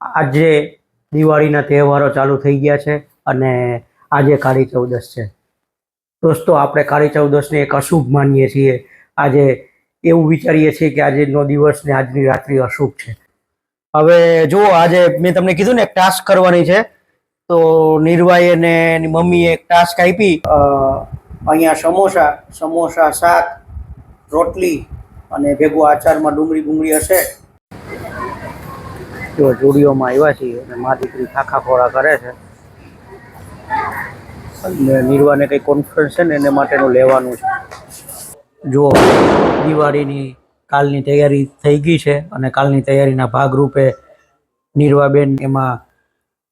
આજે દિવાળીના તહેવારો ચાલુ થઈ ગયા છે અને આજે કાળી ચૌદશ છે. દોસ્તો, આપણે કાળી ચૌદશને એક અશુભ માનીએ છીએ. આજે એવું વિચારીએ છીએ કે આજનો દિવસ ને આજની રાત્રિ અશુભ છે. હવે જુઓ, આજે મેં તમને કીધું ને, એક ટાસ્ક કરવાની છે. તો નિર્વાય ને એની મમ્મીએ એક ટાસ્ક આપી. અહીંયા સમોસા સમોસા શાક, રોટલી અને ભેગું આચારમાં ડુંગળી ડુંગળી હશે. જો જોડીઓમાં આવ્યા છીએ અને મા દીકરી ખાખા ખોરા કરે છે. અને નિર્વાને કંઈ કોન્ફરન્સ છે ને એને માટેનું લેવાનું છે. જો દિવાળીની કાલની તૈયારી થઈ ગઈ છે અને કાલની તૈયારીના ભાગરૂપે નિર્વાબેન એમાં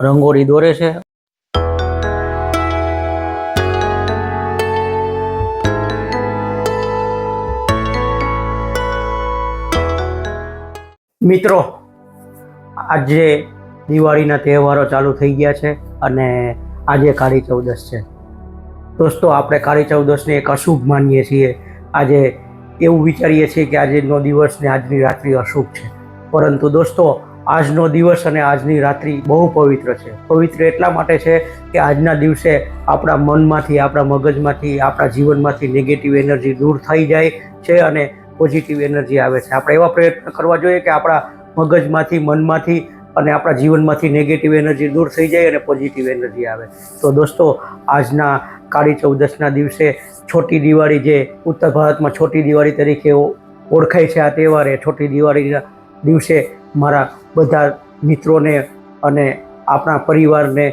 રંગોળી દોરે છે. મિત્રો આજે દિવાળીના તહેવારો ચાલુ થઈ ગયા છે અને આજે કાળી ચૌદશ છે. દોસ્તો, આપણે કાળી ચૌદશને એક અશુભ માનીએ છીએ. આજે એવું વિચારીએ છીએ કે આજનો દિવસ ને આજની રાત્રિ અશુભ છે. પરંતુ દોસ્તો, આજનો દિવસ અને આજની રાત્રિ બહુ પવિત્ર છે. પવિત્ર એટલા માટે છે કે આજના દિવસે આપણા મનમાંથી, આપણા મગજમાંથી, આપણા જીવનમાંથી નેગેટિવ એનર્જી દૂર થઈ જાય છે અને પોઝિટિવ એનર્જી આવે છે. આપણે એવા પ્રયત્ન કરવા જોઈએ કે આપણા મગજમાંથી, મનમાંથી અને આપણા જીવનમાંથી નેગેટિવ એનર્જી દૂર થઈ જાય અને પોઝિટિવ એનર્જી આવે. તો દોસ્તો, આજના કાળી ચૌદશના દિવસે છોટી દિવાળી જે ઉત્તર ભારતમાં છોટી દિવાળી તરીકે ઓળખાય છે આ તહેવારે, છોટી દિવાળીના દિવસે મારા બધા મિત્રોને અને આપણા પરિવારને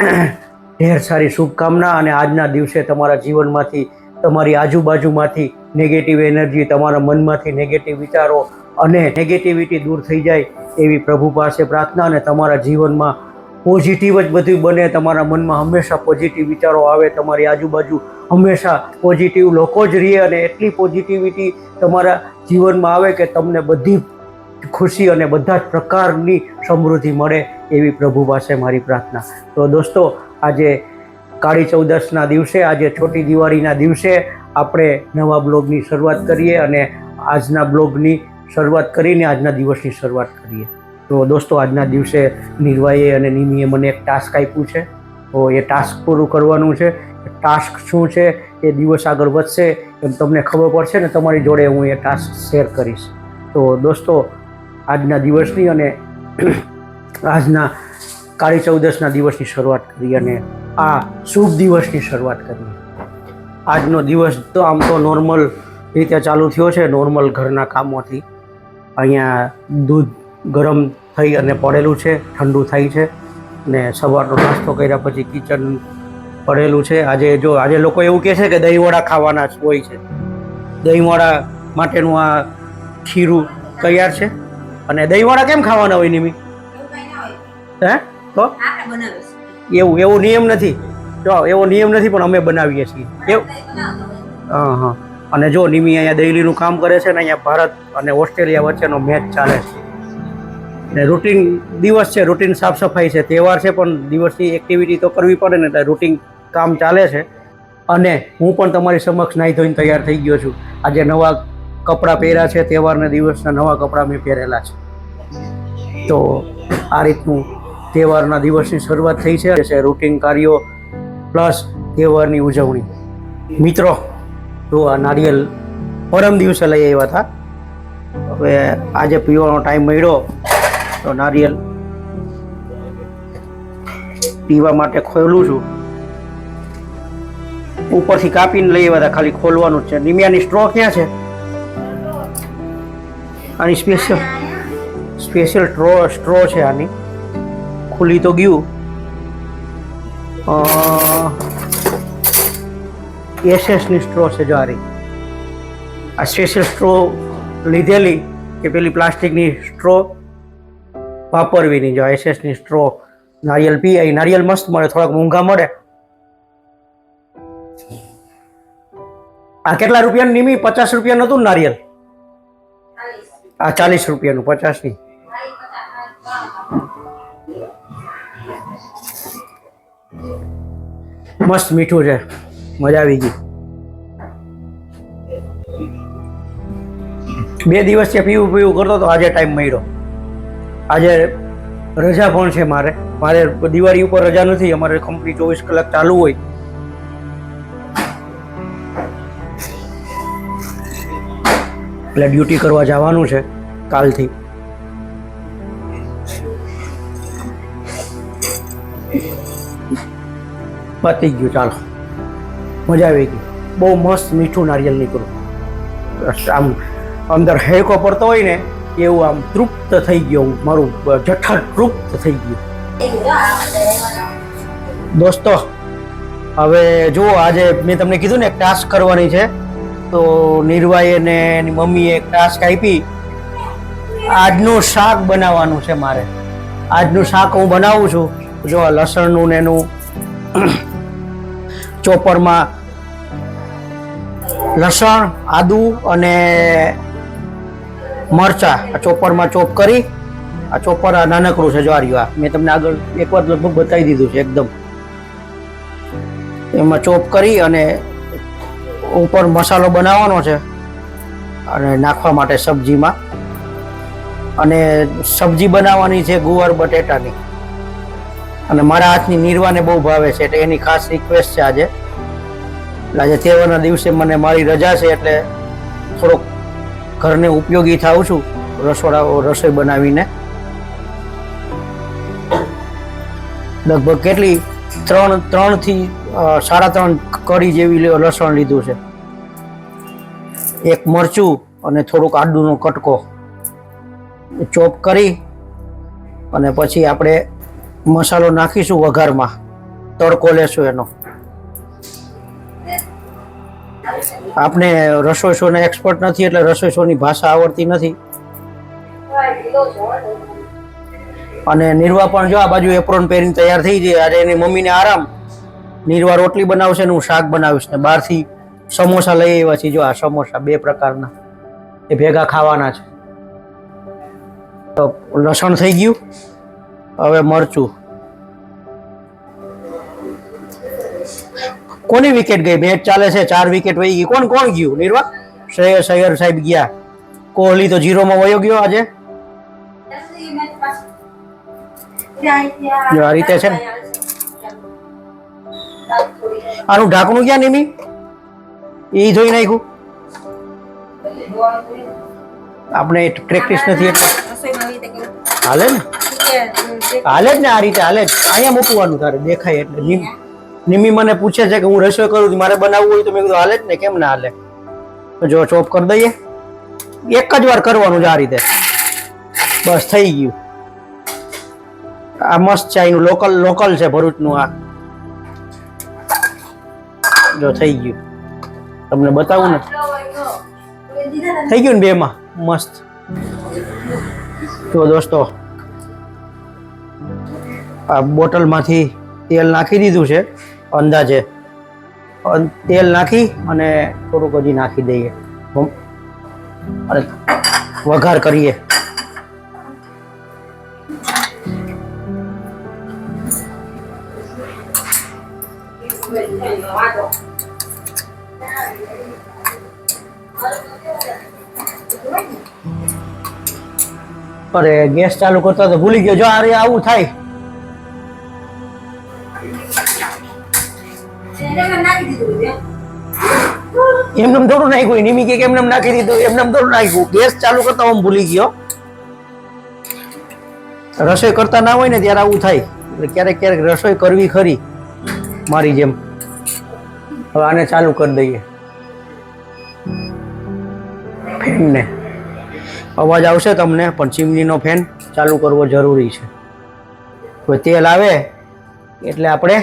ઢેર સારી શુભકામના અને આજના દિવસે તમારા જીવનમાંથી, તમારી આજુબાજુમાંથી નેગેટિવ એનર્જી તમારા મનમાંથી નેગેટિવ વિચારો અને નેગેટિવિટી દૂર થઈ જાય એવી પ્રભુ પાસે પ્રાર્થના અને તમારા જીવનમાં પોઝિટિવ જ બધું બને. તમારા મનમાં હંમેશા પોઝિટિવ વિચારો આવે. તમારી આજુબાજુ હંમેશા પોઝિટિવ લોકો જ રહે અને એટલી પોઝિટિવિટી તમારા જીવનમાં આવે કે તમને બધી ખુશી અને બધા જ પ્રકારની સમૃદ્ધિ મળે એવી પ્રભુ પાસે મારી પ્રાર્થના. તો દોસ્તો, આજે કાળી ચૌદશના દિવસે, આજે છોટી દિવાળીના દિવસે આપણે નવા બ્લોગની શરૂઆત કરીએ અને આજના બ્લોગની શરૂઆત કરીને આજના દિવસની શરૂઆત કરીએ. તો દોસ્તો, આજના દિવસે નિર્વાયે અને નિમીએ મને એક ટાસ્ક આપ્યું છે. તો એ ટાસ્ક પૂરું કરવાનું છે. ટાસ્ક શું છે એ દિવસ આગળ વધશે એમ તમને ખબર પડશે ને તમારી જોડે હું એ ટાસ્ક શેર કરીશ. તો દોસ્તો, આજના દિવસની અને આજના કાળી ચૌદશના દિવસની શરૂઆત કરી અને આ શુભ દિવસની શરૂઆત કરી આજનો દિવસ તો આમ તો નોર્મલ રીતે ચાલુ થયો છે નોર્મલ ઘરના કામોથી. અહીંયા દૂધ ગરમ થઈ અને પડેલું છે, ઠંડુ થાય છે. ને સવારનો નાસ્તો કર્યા પછી કિચન પડેલું છે. આજે જો, આજે લોકો એવું કહે છે કે દહીંવડા ખાવાના હોય છે. દહીંવડા માટેનું આ ખીરું તૈયાર છે. અને દહીંવડા કેમ ખાવાના હોય નિમી હે? તો? એવું એવું નિયમ નથી. જો, એવો નિયમ નથી, પણ અમે બનાવીએ છીએ. એવું? હા હા. અને જો નિમી અહીંયા દહેલીનું કામ કરે છે ને અહીંયા ભારત અને ઓસ્ટ્રેલિયા વચ્ચેનો મેચ ચાલે છે. ને રૂટીન દિવસ છે રૂટીન સાફ સફાઈ છે, તહેવાર છે, પણ દિવસની એક્ટિવિટી તો કરવી પડે ને, એટલે રૂટીન કામ ચાલે છે. અને હું પણ તમારી સમક્ષ નાહી ધોઈને તૈયાર થઈ ગયો છું. આજે નવા કપડાં પહેર્યા છે, તહેવારના દિવસના નવા કપડાં મેં પહેરેલા છે. તો આ રીતનું તહેવારના દિવસની શરૂઆત થઈ છે રૂટિન રૂટીન કાર્યો પ્લસ તહેવારની ઉજવણી. મિત્રો જો આ નારિયેલ પરમ દિવસે લઈ આવ્યા હતા. હવે આજે પીવાનો ટાઈમ મળ્યો, તો નારિયેલ પીવા માટે ખોલું છું. ઉપરથી કાપીને લઈ આવ્યા હતા, ખાલી ખોલવાનું છે. નિમિયાની સ્ટ્રો ક્યાં છે? આની સ્પેશિયલ સ્પેશિયલ સ્ટ્રો સ્ટ્રો છે આની. ખુલી તો ગયું. એસએસની સ્ટ્રો છે જો આ આ સ્પેશિયલ સ્ટ્રો લીધેલી કે પેલી પ્લાસ્ટિકની સ્ટ્રો વાપરવીની જો એસેસની સ્ટ્રો નારિયેલ પી અહીં નારિયેલ મસ્ત મળે, થોડાક મોંઘા મળે. આ કેટલા રૂપિયાનું નિમી? પચાસ રૂપિયાનું હતું નારિયેલ? આ ચાલીસ રૂપિયાનું, પચાસની. મસ્ત મીઠું છે. મજા આવી ગઈ. બે દિવસથી પીવું પીવું કરતો તો આજે ટાઈમ મળ્યો. આજે રજા પણ છે મારે. મારે દિવાળી ઉપર રજા નથી, અમારે કંપની ચોવીસ કલાક ચાલુ હોય. એટલે ડ્યુટી કરવા જવાનું છે કાલથી. પતી ગયું, ચાલો. મજા આવી ગઈ. બહુ મસ્ત મીઠું નારિયેલ નીકળ્યું. આમ અંદર હેકો પડતો હોય ને, એવું આમ તૃપ્ત થઈ ગયો મારું જઠર તૃપ્ત થઈ ગયું. દોસ્તો, હવે જુઓ, આજે મેં તમને કીધું ને, એક ટાસ્ક કરવાની છે. તો નિર્વાય ને એની મમ્મીએ એક ટાસ્ક આપી. આજનું શાક બનાવવાનું છે મારે. આજનું શાક હું બનાવું છું. જો લસણનું ને એનું ચોપરમાં લસણ, આદુ અને મરચા આ ચોપરમાં ચોપ કરી, આ ચોપર આ નાનકડું છે જ્વારિયું, આ. મેં તમને આગળ એક વાર લગભગ બતાવી દીધું છે એકદમ. એમાં ચોપ કરી અને ઉપર મસાલો બનાવવાનો છે અને નાખવા માટે સબ્જીમાં. અને સબ્જી બનાવવાની છે ગુવાર બટેટાની. અને મારા હાથની નિર્વાને બહુ ભાવે છે એટલે એની ખાસ રિક્વેસ્ટ છે આજે. એટલે આજે તહેવારના દિવસે મને મારી રજા છે એટલે થોડોક ઘરને ઉપયોગી થાઉં છું રસોડા રસોઈ બનાવીને. લગભગ કેટલી? ત્રણ, ત્રણથી સાડા ત્રણ કડી જેવી લસણ લીધું છે. એક મરચું અને થોડુંક આડુનો કટકો. ચોપ કરી અને પછી આપણે મસાલો નાખીશું વઘારમાં. તડકો લેશું એનો. આપણે રસોઈ શોને એક્સપર્ટ નથી એટલે રસોઈ શોની ભાષા આવડતી નથી. અને નિર્વા પણ જો આ બાજુ એપ્રોન પહેરીને તૈયાર થઈ જાય આજે એની મમ્મીને આરામ. નિર્વા રોટલી બનાવશે ને હું શાક બનાવીશ ને બહારથી સમોસા લઈ આવ્યા છીએ. જો આ સમોસા બે પ્રકારના. એ ભેગા ખાવાના છે. તો લસણ થઈ ગયું. હવે મરચું. કોની વિકેટ ગઈ? મેચ ચાલે છે ચાર વિકેટ વહી ગઈ. કોણ કોણ ગયું? નિર્વા શ્રેયસ અયર સાહેબ ગયા. કોહલી તો જીરોમાં વયો ગયો આજે. જો આ રીતે છે ને? આનું ઢાંકણું ક્યાં નિમી? એ ધોઈ નાખ્યું. આપણે પ્રેક્ટિસ નથી એટલે. હાલે ને? હાલે જ ને આ રીતે, હાલે જ. અહીંયા મૂકવાનું તારે, દેખાય એટલે. નિમી મને પૂછે છે કે હું રસોઈ કરું છું, મારે બનાવવું હોય તો મેં કીધું, હાલે જ ને, કેમ ના હાલે? જો, ચોપ કરી દઈએ. એક જ વાર કરવાનું છે આ રીતે. બસ, થઈ ગયું. આ મસ્ત છે અહીંનું લોકલ લોકલ છે ભરૂચનું આ. જો, થઈ ગયું. તમને બતાવું ને. થઈ ગયું ને બેમાં? મસ્ત. જો દોસ્તો આ બોટલમાંથી તેલ નાખી દીધું છે, અંદાજે. તેલ નાખી અને થોડુંક હજી નાખી દઈએ. અને વઘાર કરીએ. અરે, ગેસ ચાલુ કરતા તો ભૂલી ગયો. જો અરે આવું થાય. એમને થોડું નાખ્યું નિમી કે એમને નાખી દીધું, એમને થોડું નાખ્યું. ગેસ ચાલુ કરતા હું ભૂલી ગયો. રસોઈ કરતા ના હોય ને ત્યારે આવું થાય. એટલે ક્યારેક ક્યારેક રસોઈ કરવી ખરી, મારી જેમ. હવે આને ચાલુ કરી દઈએ. ફેનને. અવાજ આવશે તમને, પણ ચીમનીનો ફેન ચાલુ કરવો જરૂરી છે. કોઈ તેલ આવે, એટલે આપણે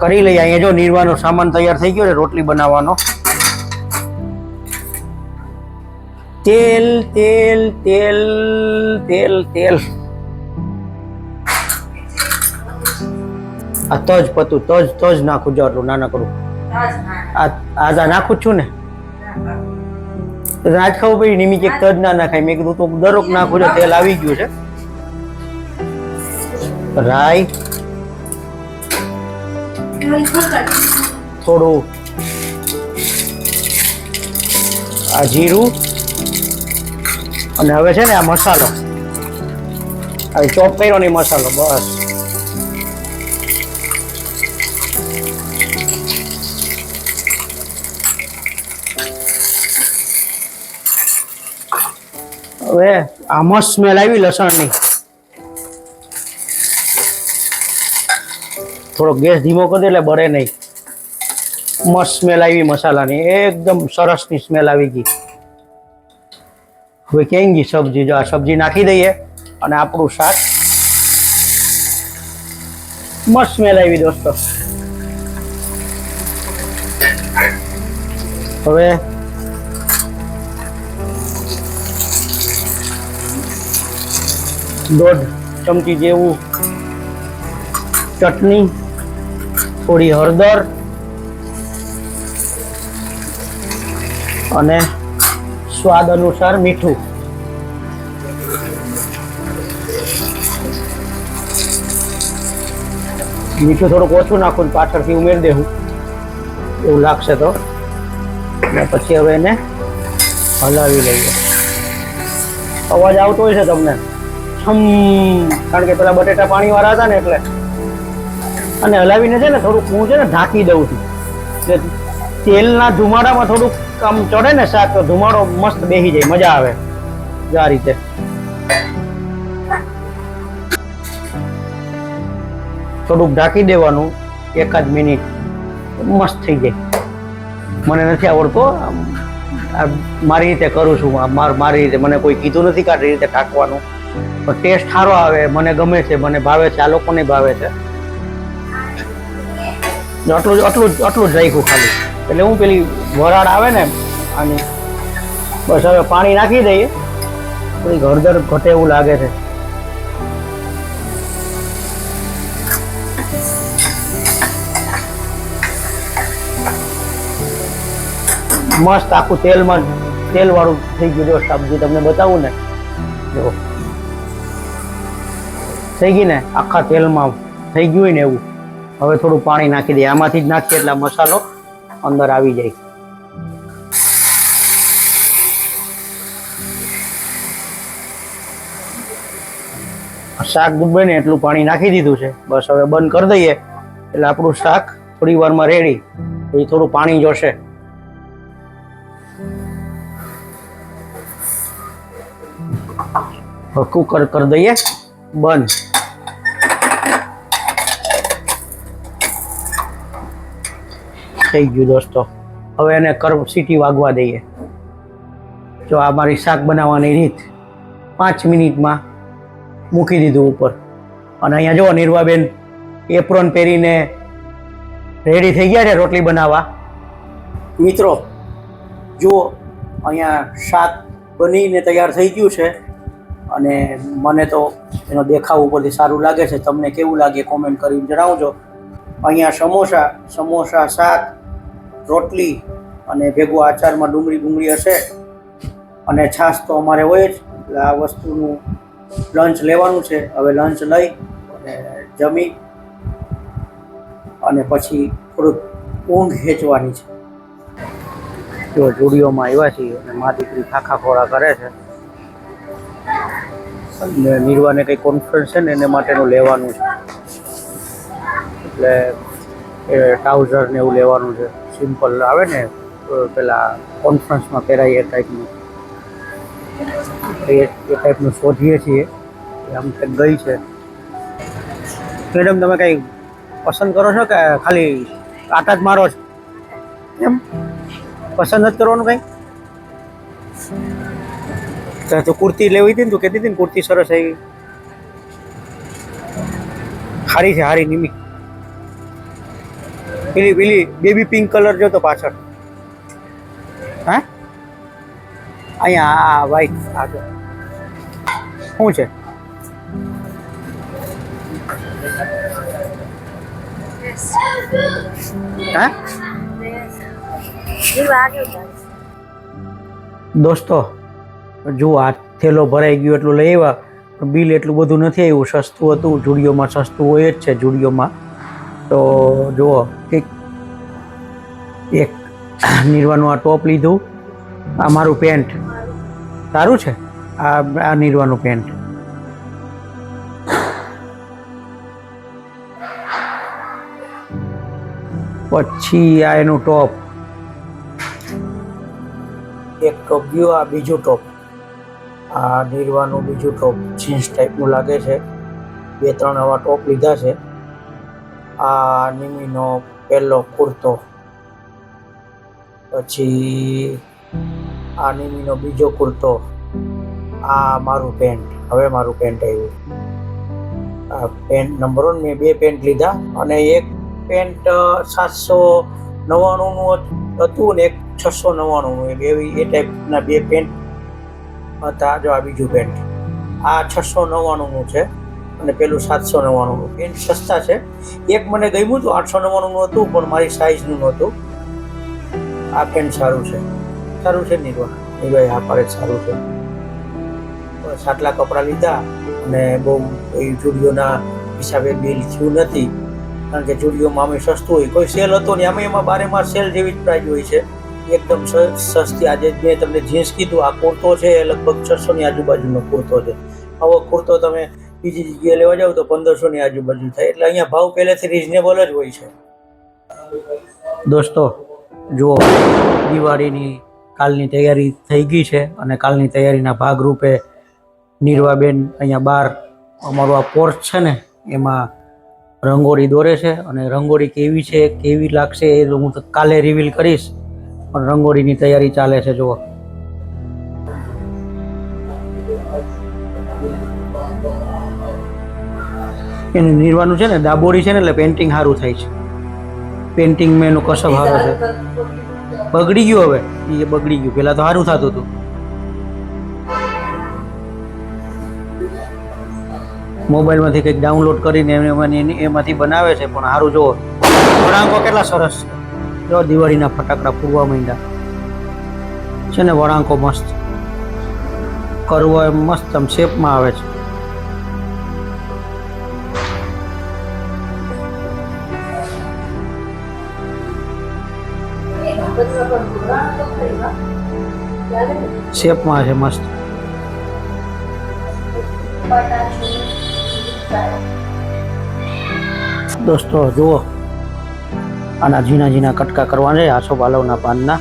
કરી લઈએ. અહીંયા જો નિર્વાનો સામાન તૈયાર થઈ ગયો છે, રોટલી બનાવવાનો. તેલ તેલ તેલ તેલ તેલ. આ તજ પતું, તજ તજ નાખું જો આટલું કરું. આ આ નાખું છું ને? રાજ ખાવું પછી નિમિત એક તજ ના નાખાય. મેં કીધું, તો દરોક નાખું છે, તેલ આવી ગયું છે. રાઈ થોડું આ જીરું અને હવે છે ને આ મસાલો. આ ચોપ કર્યો નહીં મસાલો, બસ. હવે આ મસ્ત સ્મેલ આવી લસણની. થોડો ગેસ ધીમો કરી દે એટલે બળે નહીં. મસ્ત સ્મેલ આવી મસાલાની. એકદમ સરસની સ્મેલ આવી ગઈ. હવે કેમ ગઈ સબ્જી? જો આ સબ્જી નાખી દઈએ અને આપણું શાક. મસ્ત સ્મેલ આવી દોસ્તો. હવે દોઢ ચમચી જેવું ચટણી. થોડી હળદર અને સ્વાદ અનુસાર મીઠું. મીઠું થોડુંક ઓછું નાખું પાછળથી ઉમેરી દેવું. એવું લાગશે તો. પછી હવે એને હલાવી લઈએ. અવાજ આવતો હોય છે તમને. કારણ કે પેલા બટેટા પાણી વાળા હતા ને એટલે અને હલાવીને છે ને થોડુંક હું છે ને ઢાંકી દઉં છું. તેલના ધુમાડામાં થોડુંક આમ ચડે ને શાક, તો ધુમાડો મસ્ત બેસી જાય, મજા આવે. આ રીતે. થોડુંક ઢાંકી દેવાનું એકાદ મિનિટ, મસ્ત થઈ જાય. મને નથી આવડતો મારી રીતે કરું છું મારી રીતે. મને કોઈ કીધું નથી કે આ રીતે ઢાંકવાનું. પણ ટેસ્ટ સારો આવે, મને ગમે છે, મને ભાવે છે, આ લોકોને ભાવે છે. આટલું જ આટલું જ આટલું જ રાખ્યું ખાલી. એટલે હું પેલી વરાળ આવે ને, આની, બસ હવે પાણી નાખી દઈએ. થોડી હળદર ઘટે એવું લાગે છે. મસ્ત આખું તેલમાં તેલ વાળું થઈ ગયું જો સબ્જી તમને બતાવું ને. જો. થઈ ગઈ ને, આખા તેલમાં થઈ ગયું હોય ને એવું. હવે થોડું પાણી નાખી દઈએ. આમાંથી જ નાખીએ એટલે મસાલો અંદર આવી જાય. શાક ડૂબે ને એટલું પાણી નાખી દીધું છે. બસ હવે બંધ કરી દઈએ. એટલે આપણું શાક થોડી વારમાં રેડી. એ થોડું પાણી જોશે. કુકર કરી દઈએ. બંધ. થઈ ગયું દોસ્તો. હવે એને કર્મ સીટી વાગવા દઈએ. જો આ મારી શાક બનાવવાની રીત પાંચ મિનિટમાં મૂકી દીધું ઉપર. અને અહીંયા જુઓ નિર્વાબેન એપ્રોન પહેરીને રેડી થઈ ગયા છે રોટલી બનાવવા. મિત્રો, જુઓ, અહીંયા શાક બનીને તૈયાર થઈ ગયું છે. અને મને તો એનો દેખાવ ઉપરથી સારું લાગે છે. તમને કેવું લાગે કોમેન્ટ કરીને જણાવજો. અહીંયા સમોસા સમોસા શાક રોટલી અને ભેગું આચારમાં ડુંગળી ડુંગળી હશે. અને છાશ તો અમારે હોય જ. એટલે આ વસ્તુનું લંચ લેવાનું છે. હવે લંચ લઈ અને જમી અને પછી થોડુંક ઊંઘ ખેંચવાની છે. જો જુડીઓમાં આવ્યા છીએ અને મા દીકરી ખાખા ખોરા કરે છે. અને નિર્વાને કંઈ કોન્ફરન્સ છે ને એને માટેનું લેવાનું છે. એટલે એ ટ્રાઉઝર ને એવું લેવાનું છે. સિમ્પલ આવે ને પેલા કોન્ફરન્સમાં પહેરાય એ ટાઈપનું એ એ ટાઈપનું શોધીએ છીએ. આમ કંઈક ગઈ છે. મેડમ તમે કંઈ પસંદ કરો છો કે ખાલી આટા જ મારો છો? એમ. પસંદ જ કરવાનું કંઈ? તો- તો કુર્તી લેવી હતી ને તું કહેતી હતી ને કુર્તી સરસ આવી. સારી છે સારી નિમી. પેલી પેલી બેબી પિંક કલર જો તો પાછળ. હા? અહીંયા આ વ્હાઈટ આગળ શું છે? દોસ્તો, જો આ થેલો ભરાઈ ગયો એટલું લઈ આવ્યા, પણ બિલ એટલું બધું નથી આવ્યું. સસ્તું હતું, જુડિયોમાં સસ્તું હોય જ છે જુડિયોમાં. તો જુઓ એક એક નિર્વાનું આ ટોપ લીધું. આ મારું પેન્ટ. સારું છે? આ આ નિર્વાનું પેન્ટ. પછી આ એનું ટોપ. એક ટોપ, ગયું આ બીજું ટોપ. આ નિર્વાનું બીજું ટોપ જીન્સ ટાઈપનું લાગે છે. બે, ત્રણ આવા ટોપ લીધા છે. આ નિમીનો પહેલો કુર્તો. પછી આ નિમીનો બીજો કુર્તો. આ મારું પેન્ટ. હવે મારું પેન્ટ આવ્યું. આ પેન્ટ નંબર મેં બે પેન્ટ લીધા અને એક પેન્ટ સાતસો નવ્વાણુંનું હતું ને એક છસો નવ્વાણુંનું. એ બે એ ટાઈપના બે પેન્ટ હતા, જો આ બીજું પેન્ટ. આ છસો નવ્વાણુંનું છે. અને પેલું સાતસો નવ્વાણુંનું. પેન્ટ સસ્તા છે. એક મને ગમ્યું હતું આઠસો નવ્વાણુંનું હતું, પણ મારી સાઇઝનું નહોતું. આ પેન્ટ સારું છે. સારું છે નિર્વા નીરવાઈ આ પાડે સારું છે. સાટલા કપડાં લીધા અને બહુ એ જુડિયોના હિસાબે બિલ થયું નથી. કારણ કે જુડિયોમાં અમે સસ્તું હોય. કોઈ સેલ હતો ને અમે એમાં બારે માસ સેલ જેવી જ પ્રાઇઝ હોય છે. એકદમ સસ્તી. આજે મેં તમને જીન્સ કીધું. આ કુર્તો છે એ લગભગ છસોની આજુબાજુનો કુર્તો છે. આવો કુર્તો તમે બીજી જગ્યાએ લેવા જાવ તો પંદરસોની આજુબાજુ થાય. એટલે અહીંયા ભાવ પહેલેથી રિઝનેબલ જ હોય છે. દોસ્તો, જુઓ, દિવાળીની કાલની તૈયારી થઈ ગઈ છે અને કાલની તૈયારીના ભાગરૂપે નીરવાબેન અહીંયા બહાર અમારો આ પોર્ચ છે ને, એમાં રંગોળી દોરે છે અને રંગોળી કેવી છે, કેવી લાગશે એ હું કાલે રિવીલ કરીશ. પણ રંગોળીની તૈયારી ચાલે છે, જુઓ. એનું નીરવાનું છે ને દાબોડી છે ને એટલે પેન્ટિંગ સારું થાય છે. પેન્ટિંગ મેં એનું કસબ સારો છે. બગડી ગયું હવે. એ બગડી ગયું. પેલા તો સારું થતું હતું. મોબાઈલમાંથી કંઈક ડાઉનલોડ કરીને એમને એમાંથી બનાવે છે, પણ સારું જુઓ. વળાંકો કેટલા સરસ છે. જો દિવાળીના ફટાકડા પૂરવા માંડ્યા. છે ને વળાંકો મસ્ત. કરવો એમ મસ્ત આમ શેપમાં આવે છે. શેપમાં છે મસ્ત. દોસ્તો, જુઓ. આના ઝીણા ઝીણા કટકા કરવાના છે આસો પાલવના પાનના.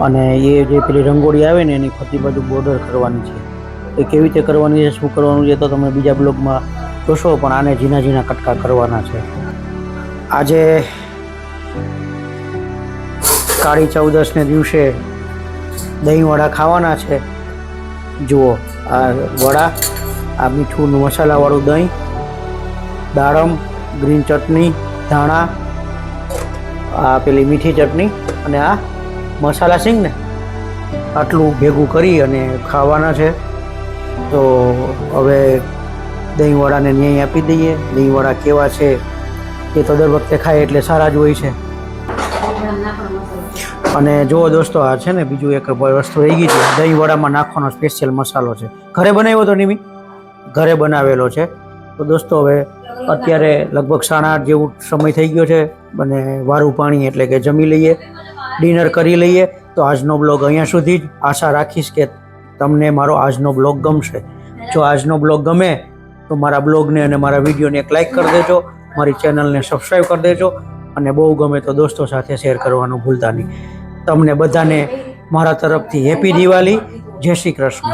અને એ જે પેલી રંગોળી આવે ને, એની ફરતી બાજુ બોર્ડર કરવાની છે. એ કેવી રીતે કરવાની છે, શું કરવાનું છે, તો તમે બીજા બ્લોગમાં જોશો, પણ આને ઝીણા ઝીણા કટકા કરવાના છે. આજે કાળી ચૌદસને દિવસે દહીં વડા ખાવાના છે. જુઓ, આ વડા, આ મીઠું મસાલાવાળું દહીં, દાડમ, ગ્રીન ચટણી, ધાણા, આ પેલી મીઠી ચટણી અને આ મસાલા સિંગ ને આટલું ભેગું કરી અને ખાવાના છે. તો હવે દહીંવડાને ન્યાય આપી દઈએ. દહીં વડા કેવા છે એ તો દર વખતે ખાય એટલે સારા જ હોય છે. અને જુઓ દોસ્તો, આ છે ને બીજું એક વસ્તુ રહી ગઈ છે. દહીં વડામાં નાખવાનો સ્પેશિયલ મસાલો છે. ઘરે બનાવ્યો તો નિમી ઘરે બનાવેલો છે. તો દોસ્તો, હવે અત્યારે લગભગ સાડા આઠ જેવું સમય થઈ ગયો છે અને વારું પાણી એટલે કે જમી લઈએ, ડિનર કરી લઈએ. તો આજનો બ્લોગ અહીંયા સુધી જ. આશા રાખીશ કે તમને મારો આજનો બ્લોગ ગમશે. જો આજનો બ્લોગ ગમે, તો મારા બ્લોગને અને મારા વિડીયોને એક લાઇક કરી દેજો. મારી ચેનલને સબસ્ક્રાઈબ કરી દેજો. અને બહુ ગમે તો દોસ્તો સાથે શેર કરવાનું ભૂલતા નહીં. તમને બધાને મારા તરફથી હેપી દિવાળી જય શ્રી કૃષ્ણ.